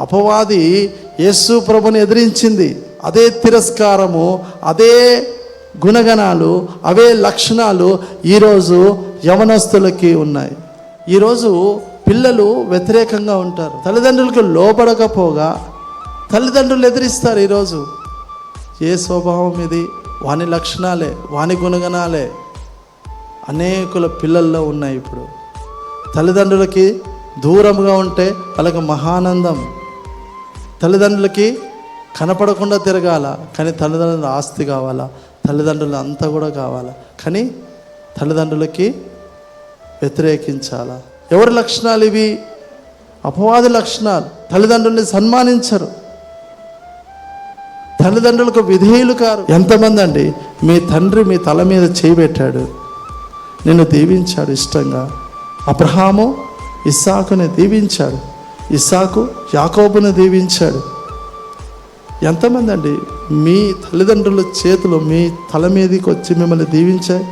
అపవాది యేసు ప్రభుని ఎదిరించింది. అదే తిరస్కారము అదే గుణగణాలు అవే లక్షణాలు ఈరోజు యవనస్తులకి ఉన్నాయి. ఈరోజు పిల్లలు వ్యతిరేకంగా ఉంటారు. తల్లిదండ్రులకు లోపడకపోగా తల్లిదండ్రులు ఎదిరిస్తారు ఈరోజు. ఏ స్వభావం ఇది? వాని లక్షణాలే వాని గుణగణాలే అనేకుల పిల్లల్లో ఉన్నాయి ఇప్పుడు. తల్లిదండ్రులకి దూరంగా ఉంటే వాళ్ళకి మహానందం. తల్లిదండ్రులకి కనపడకుండా తిరగాల కానీ తల్లిదండ్రుల ఆస్తి కావాలా? తల్లిదండ్రులు అంతా కూడా కావాలా? కానీ తల్లిదండ్రులకి వ్యతిరేకించాలా? ఎవరి లక్షణాలు ఇవి? అపవాది లక్షణాలు. తల్లిదండ్రుల్ని సన్మానించరు. తల్లిదండ్రులకు విధేయులు కారు. ఎంతమంది అండి? మీ తండ్రి మీ తల మీద చేయబెట్టాడు నిన్ను దీవించాడు ఇష్టంగా. అబ్రహాము ఇస్సాకుని దీవించాడు. ఇసాకు యాకోబును దీవించాడు. ఎంతమంది అండి మీ తల్లిదండ్రుల చేతులు మీ తల మీదకి వచ్చి మిమ్మల్ని దీవించాయి.